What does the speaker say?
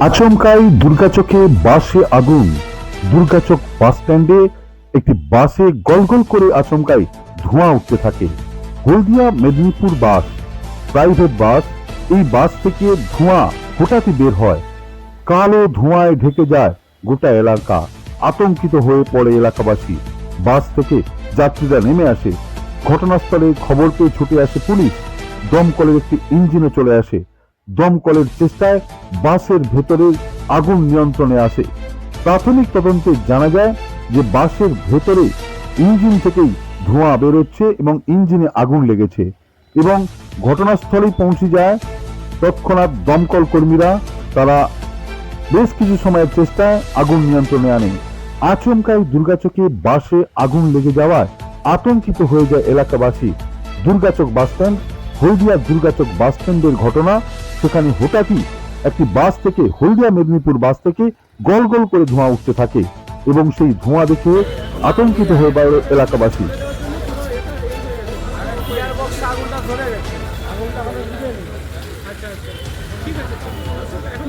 আচমকাই দুর্গাচকে বাসে আগুন। দুর্গাচক বাস স্ট্যান্ডে একটি বাসে গলগল করে আচমকাই ধোঁয়া উঠতে থাকে। Haldia Medinipur bus, private bus, এই বাস থেকে ধোঁয়া হঠাৎই বের হয়। কালো ধোঁয়ায় ঢেকে যায় গোটা এলাকা। আতঙ্কিত হয়ে পড়ে এলাকাবাসী। বাস থেকে যাত্রীরা নেমে আসে। ঘটনাস্থলে খবর পেয়ে ছুটে আসে পুলিশ। দমকলের একটি ইঞ্জিনও চলে আসে। দমকলের চেষ্টায় বাসের ভেতরে আগুন নিয়ন্ত্রণে আসে। প্রাথমিক তদন্তে জানা যায় যে বাসের ভেতরে ইঞ্জিন থেকেই ধোঁয়া বেরোচ্ছে এবং ইঞ্জিনে আগুন লেগেছে এবং ঘটনাস্থলেই পৌঁছে যায়। তৎক্ষণাৎ দমকল কর্মীরা তারা বেশ কিছু সময়ের চেষ্টায় আগুন নিয়ন্ত্রণে আনে আচমকাই দুর্গাচকে বাসে আগুন লেগে যাওয়ায় আতঙ্কিত হয়ে যায় এলাকাবাসী। দুর্গাচক বাসস্ট্যান্ড হলদিয়া দুর্গাচক বাসস্ট্যান্ডের ঘটনা, সেখানে হঠাৎই একটি বাস থেকে, হলদিয়া মেদিনীপুর বাস থেকে গল গল করে ধোঁয়া উঠতে থাকে এবং সেই ধোঁয়া দেখে আতঙ্কিত হয়ে পড়ে এলাকাবাসী। আচ্ছা আচ্ছা ঠিক আছে এখন